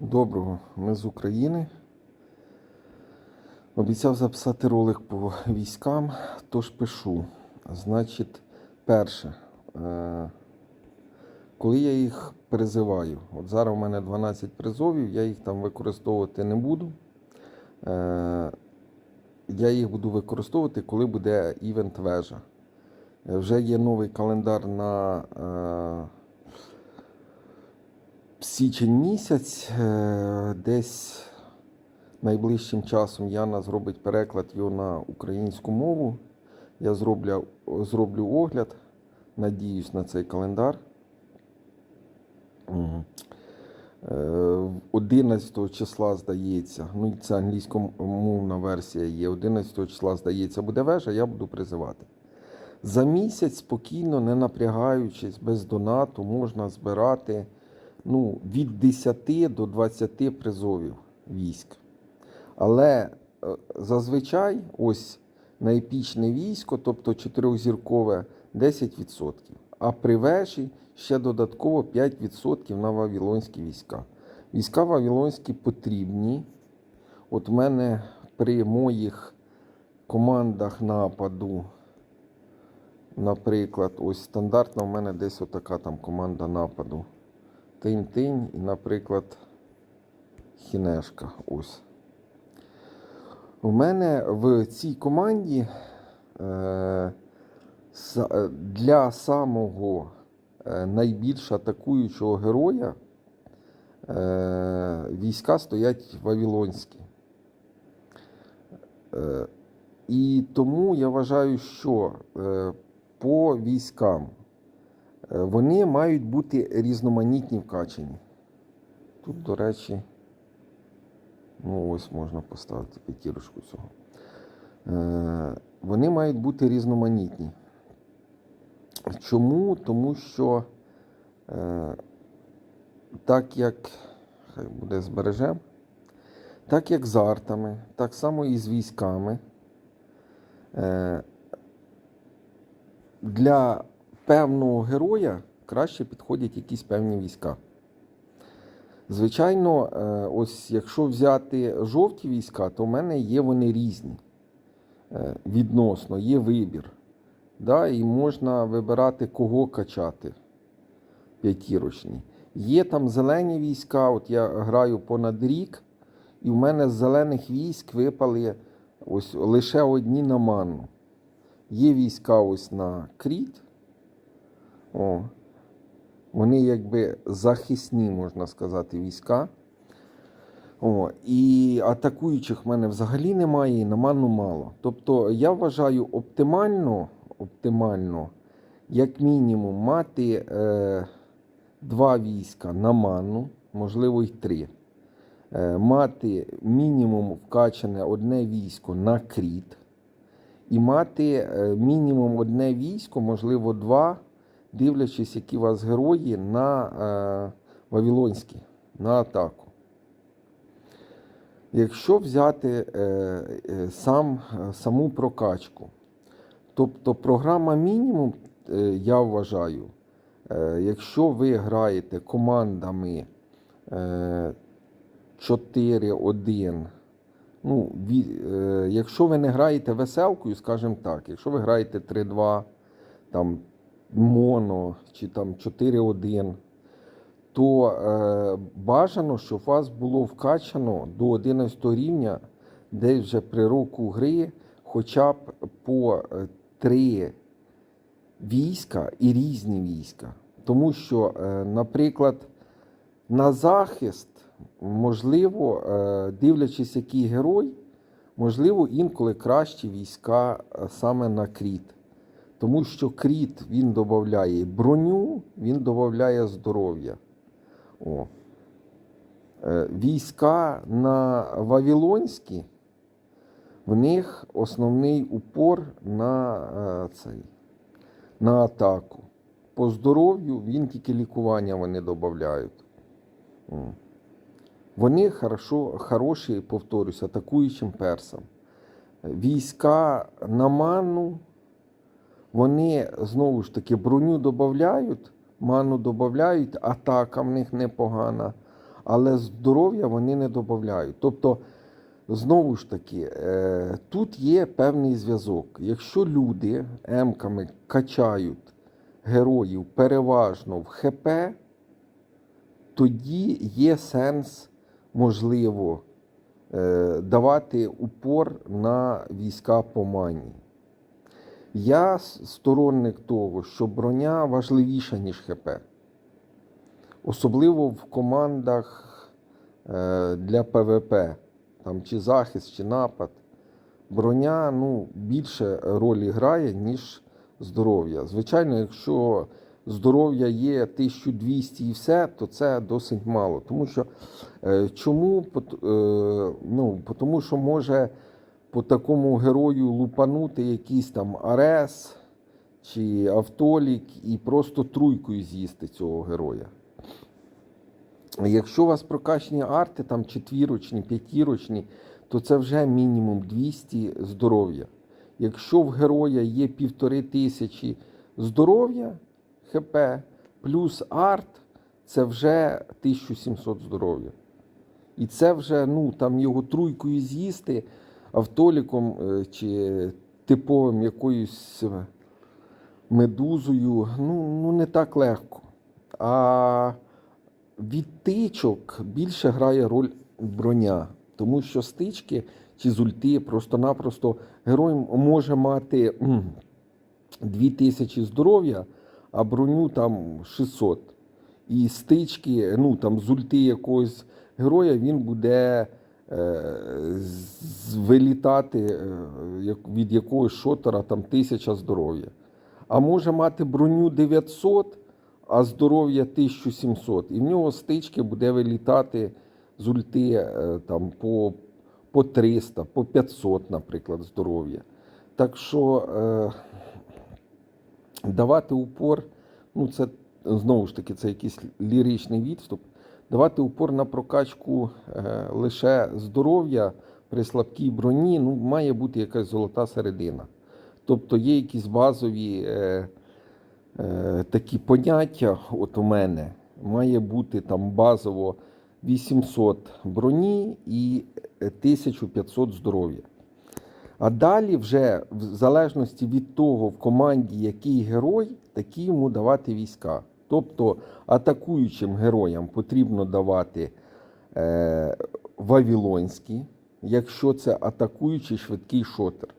Доброго, ми з України. Обіцяв записати ролик по військам, тож пишу. Значить, перше, е, коли я їх призиваю, от зараз у мене 12 призовів, я їх там використовувати не буду. Е, Я їх буду використовувати, коли буде івент вежа. Е, Вже є новий календар на січень місяць, е, десь найближчим часом Яна зробить переклад його на українську мову. Я зроблю, зроблю огляд, надіюсь на цей календар. Е, 11 числа, здається, ну це англійськомовна версія є. 11 числа, здається, буде вежа, я буду призивати. За місяць спокійно, не напрягаючись, без донату, можна збирати ну, від 10 до 20 призовів військ. Але е, зазвичай ось на епічне військо, тобто чотирьохзіркове, 10%. А при вежі ще додатково 5% на вавилонські війська. Війська вавилонські потрібні. От в мене при моїх командах нападу, наприклад, ось стандартна в мене десь отака там команда нападу. Тинь-тинь і, наприклад, хінешка. Ось. У мене в цій команді е, е, для самого е, найбільш атакуючого героя війська стоять вавилонські. Е, і тому я вважаю, що по військам вони мають бути різноманітні вкачені. Тут, до речі, ну ось можна поставити п'ятірочку цього. Е, вони мають бути різноманітні. Чому? Тому що е, так як хай буде збережем, так як з артами, так само і з військами. Е, для певного героя краще підходять якісь певні війська. Звичайно, е, ось якщо взяти жовті війська, то в мене є вони різні. Е, Відносно, є вибір. Да, і можна вибирати, кого качати п'ятірочні. Є там зелені війська, от я граю понад рік, і в мене з зелених військ випали ось лише одні на манну. Є війська ось на кріт. О, вони якби захисні, можна сказати, війська. О, і атакуючих в мене взагалі немає, і на ману мало. Тобто я вважаю оптимально, оптимально як мінімум, мати е, два війська на ману, можливо, й три. Е, мати мінімум вкачане одне військо на кріт. І мати е, мінімум одне військо, можливо, два, дивлячись, які у вас герої на е, Вавилонські, на атаку. Якщо взяти е, е, сам, саму прокачку, тобто програма мінімум, я вважаю, якщо ви граєте командами е, 4-1, ну, якщо ви не граєте веселкою, скажімо так, якщо ви граєте 3-2, там моно чи там 4-1, то е, бажано, щоб у вас було вкачано до 11 рівня, десь вже при року гри, хоча б по е, три війська і різні війська. Тому що, е, наприклад, на захист, можливо, е, дивлячись, який герой, можливо, інколи кращі війська е, саме на кріт. Тому що кріт він додає броню, він додає здоров'я. О. Е, Війська на Вавилонські, в них основний упор на е, цей, на атаку. По здоров'ю він тільки лікування вони додають. Вони хорошо, хороші, повторюсь, атакуючим персам. Війська на ману, вони знову ж таки броню додають, ману додають, атака в них непогана. але здоров'я вони не додають. Тобто, знову ж таки, е, тут є певний зв'язок. Якщо люди емками качають героїв переважно в ХП, тоді є сенс, можливо, е, давати упор на війська по мані. Я сторонник того, що броня важливіша, ніж ХП. Особливо в командах е, для ПВП, там, чи захист, чи напад. Броня ну, більше ролі грає, ніж здоров'я. Звичайно, якщо здоров'я є 1200 і все, то це досить мало. Тому що е, чому? Е, ну, тому що може по такому герою лупанути якийсь там Арес чи Автолік і просто тройкою з'їсти цього героя. Якщо у вас прокачені арти, там четвірочні, п'ятірочні, то це вже мінімум 200 здоров'я. Якщо в героя є півтори тисячі здоров'я ХП, плюс арт, це вже 1700 здоров'я. І це вже ну, там його тройкою з'їсти автоліком е, чи типовим якоюсь е, медузою, ну, ну не так легко. А від тичок більше грає роль броня, тому що стички чи зульти просто-напросто герой може мати 2000 здоров'я, а броню там 600. І стички, ну там з якогось героя він буде вилітати е, від якогось шотера там 1000 здоров'я. А може мати броню 900, а здоров'я 1700. І в нього стички буде вилітати з ульти е, там, по, по 300, по 500, наприклад, здоров'я. Так що е, давати упор, ну це знову ж таки це якийсь ліричний відступ. Давати упор на прокачку е, лише здоров'я при слабкій броні, ну, має бути якась золота середина. Тобто є якісь базові е, е, такі поняття, от у мене, має бути там базово 800 броні і 1500 здоров'я. А далі вже, в залежності від того, в команді який герой, такі йому давати війська. Тобто атакуючим героям потрібно давати е, вавілонські, якщо це атакуючий швидкий шотер.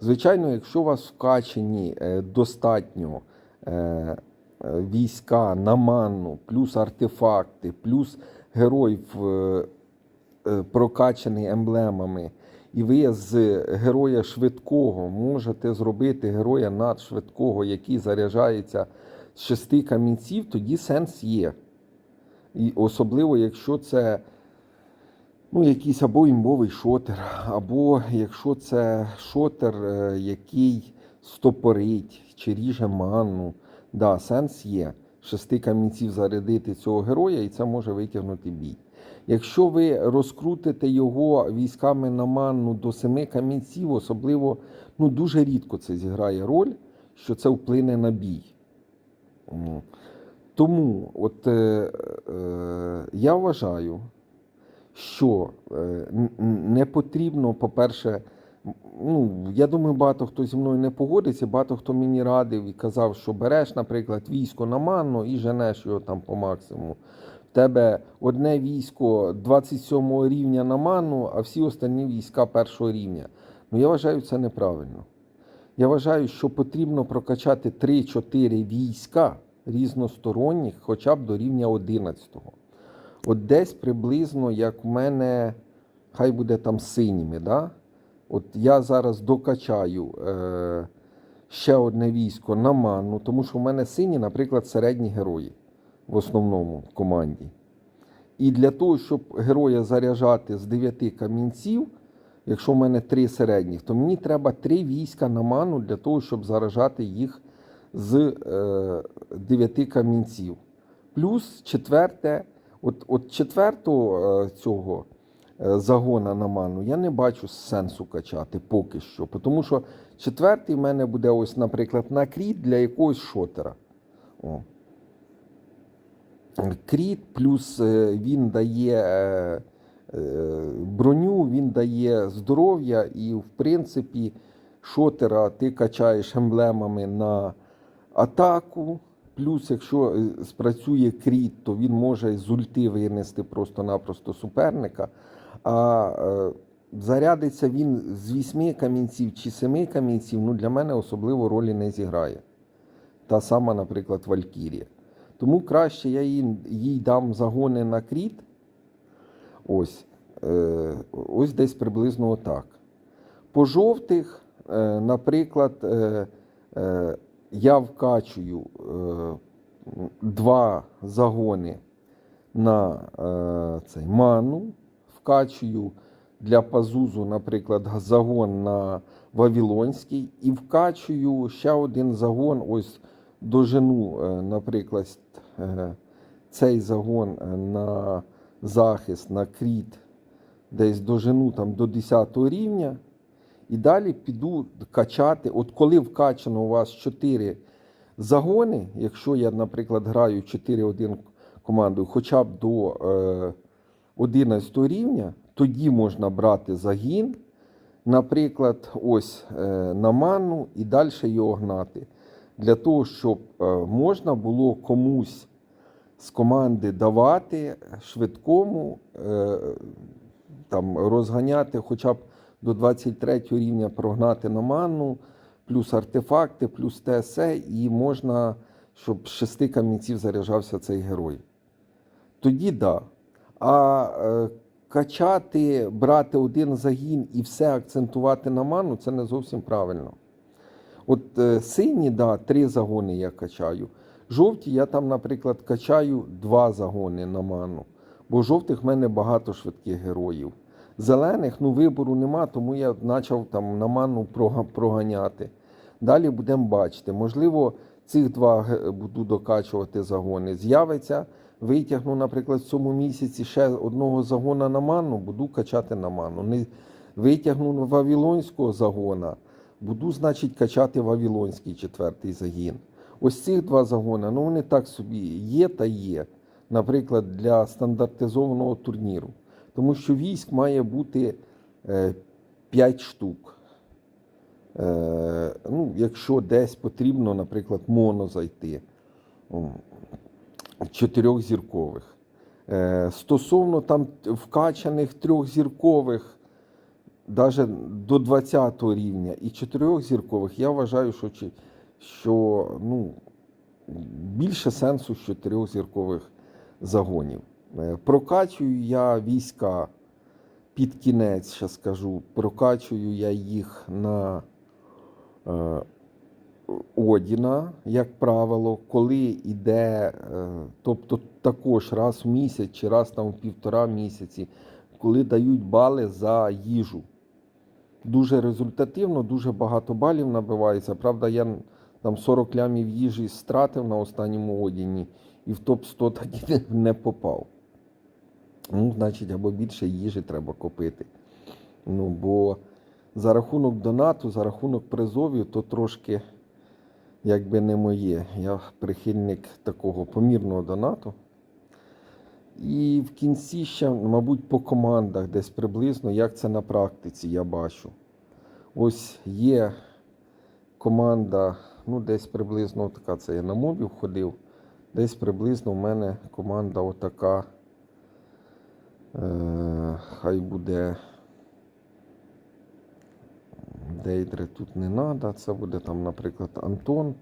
Звичайно, якщо у вас вкачені е, достатньо е, е, війська на манну, плюс артефакти, плюс героїв е, прокачаний емблемами, і ви з героя швидкого можете зробити героя надшвидкого, який заряджається з шести камінців, тоді сенс є. І особливо, якщо це ну, якийсь або імбовий шотер, або якщо це шотер, е, який стопорить чи ріже манну, да, сенс є. Шести камінців зарядити цього героя, і це може витягнути бій. Якщо ви розкрутите його військами на манну до семи камінців, особливо ну, дуже рідко це зіграє роль, що це вплине на бій. Тому от, е, е, я вважаю, що е, не потрібно, по-перше, ну, я думаю, багато хто зі мною не погодиться, багато хто мені радив і казав, що береш, наприклад, військо на манну і женеш його там по максимуму. В тебе одне військо 27 рівня на манну, а всі останні війська першого рівня. Ну, я вважаю, це неправильно. Я вважаю, що потрібно прокачати 3-4 війська різносторонніх, хоча б до рівня 11-го. От десь приблизно, як в мене, хай буде там синіми. Да? От я зараз докачаю е, ще одне військо на манну, тому що в мене сині, наприклад, середні герої в основному в команді. І для того, щоб героя заряджати з 9 камінців, якщо в мене 3 середніх, то мені треба 3 війська на ману для того, щоб заражати їх з е, 9 камінців. Плюс четверте, от, от четвертого е, цього е, загона на ману я не бачу сенсу качати поки що. Тому що четвертий в мене буде ось, наприклад, на кріт для якогось шотера. О. кріт, плюс він дає броню, він дає здоров'я, і, в принципі, шотера ти качаєш емблемами на атаку. Плюс, якщо е, спрацює кріт, то він може з ульти винести просто-напросто суперника. А е, зарядиться він з вісьми камінців чи семи камінців, ну для мене особливо ролі не зіграє. Та сама, наприклад, Валькірія. Тому краще я їй, їй дам загони на кріт. Ось, е, ось десь приблизно отак. По жовтих, е, наприклад, е, я вкачую два загони на цей ману, вкачую для пазузу, наприклад, загон на Вавилонський, і вкачую ще один загон, ось дожену, наприклад, цей загон на захист, на кріт, десь дожену там до 10 рівня. І далі піду качати. От коли вкачано у вас 4 загони, якщо я, наприклад, граю 4-1 командою, хоча б до е, 11 рівня, тоді можна брати загін, наприклад, ось е, на ману і далі його гнати. Для того, щоб е, можна було комусь з команди давати швидкому, е, там, розганяти хоча б до 23 рівня прогнати на ману, плюс артефакти, плюс ТСЕ, і можна, щоб з шести камінців заряджався цей герой. Тоді да. А е, качати, брати один загін і все акцентувати на ману це не зовсім правильно. От е, сині, да, три загони я качаю. Жовті я там, наприклад, качаю два загони на ману. Бо жовтих в мене багато швидких героїв. Зелених ну, вибору нема, тому я почав там на ману проганяти. Далі будемо бачити. Можливо, цих два буду докачувати загони. З'явиться, витягну, наприклад, в цьому місяці ще одного загона на ману, буду качати на ману. Не витягну вавилонського загона, буду, значить, качати вавилонський четвертий загін. Ось цих два загони, ну вони так собі є та є, наприклад, для стандартизованого турніру. Тому що військ має бути 5 штук. Е, ну, якщо десь потрібно, наприклад, моно зайти чотирьохзіркових. Е, стосовно там вкачаних трьохзіркових, навіть до 20 рівня і чотирьохзіркових, я вважаю, що, що ну, більше сенсу з чотирьохзіркових загонів. Е, Прокачую я війська під кінець, ще скажу, прокачую я їх на е, Одіна, як правило, коли йде, е, тобто також раз в місяць чи раз там в півтора місяці, коли дають бали за їжу. Дуже результативно, дуже багато балів набивається. Правда, я там 40 лямів їжі стратив на останньому одіні і в топ-100 так і не попав. Ну, значить, або більше їжі треба купити. Ну, бо за рахунок донату, за рахунок призовів, то трошки якби не моє. Я прихильник такого помірного донату. І в кінці ще, мабуть, по командах десь приблизно, як це на практиці, я бачу. Ось є команда, ну, десь приблизно така, це я на мобі входив. Десь приблизно в мене команда отака. Е, хай буде. Дейдри тут не треба, це буде там, наприклад, Антон.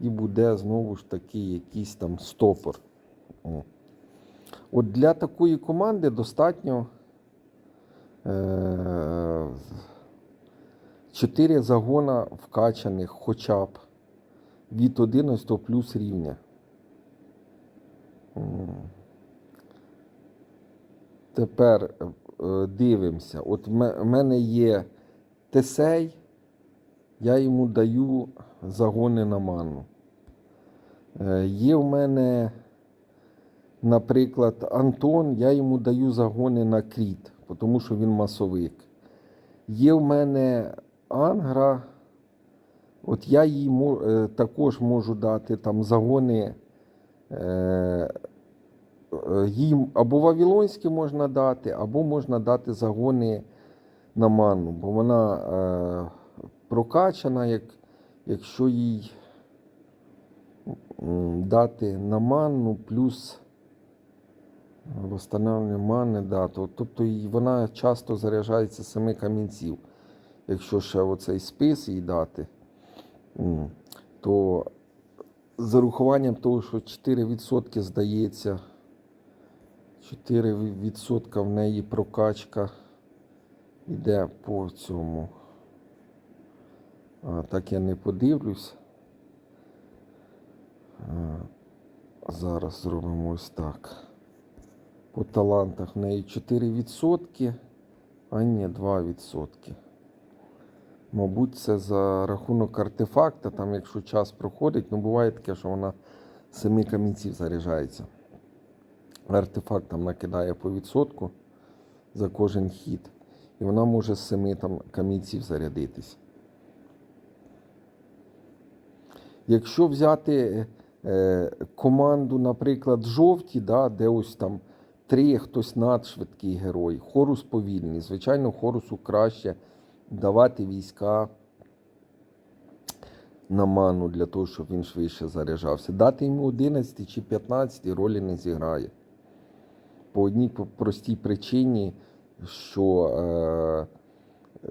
І буде знову ж таки якийсь там стопор. О. От для такої команди достатньо е, 4 загона вкачаних хоча б від 11 плюс рівня. Тепер е, дивимося. От в мене є Тесей, я йому даю загони на ману. Е, Є в мене, наприклад, Антон, я йому даю загони на кріт, тому що він масовик. Є в мене Ангра, от я їй е, також можу дати там загони е, е, їм або вавилонські можна дати, або можна дати загони на манну, бо вона е, прокачана, як, якщо їй дати на манну плюс Восстановлення мани, да, то, тобто вона часто заряджається семи камінців. Якщо ще оцей спис їй дати, то з урахуванням того, що 4% здається, 4% в неї прокачка йде по цьому. А, так я не подивлюсь. А, зараз зробимо ось так. По талантах в неї 4%, а ні, 2%. Мабуть, це за рахунок артефакта, там, якщо час проходить, ну буває таке, що вона 7 камінців заряджається. Артефакт там накидає по відсотку за кожен хід. І вона може з 7 там, камінців зарядитись. Якщо взяти е, команду, наприклад, жовті, да, де ось там три, хтось надшвидкий герой, хорус повільний. Звичайно, хорусу краще давати війська на ману для того, щоб він швидше заряджався. Дати йому 11 чи 15 ролі не зіграє. По одній простій причині, що е,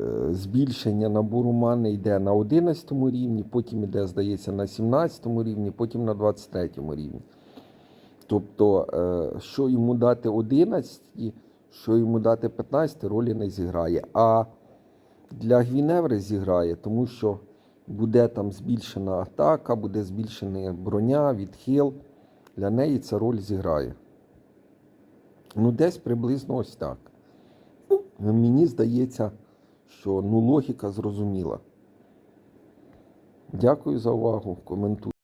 е, збільшення набору мани йде на 11 рівні, потім йде, здається, на 17 рівні, потім на 23 рівні. Тобто, е, що йому дати 11, що йому дати 15, ролі не зіграє. А для Гвіневри зіграє, тому що буде там збільшена атака, буде збільшена броня, відхил. Для неї ця роль зіграє. Ну, десь приблизно ось так. Ну, Мені здається, що ну, логіка зрозуміла. Дякую за увагу. Коментуйте.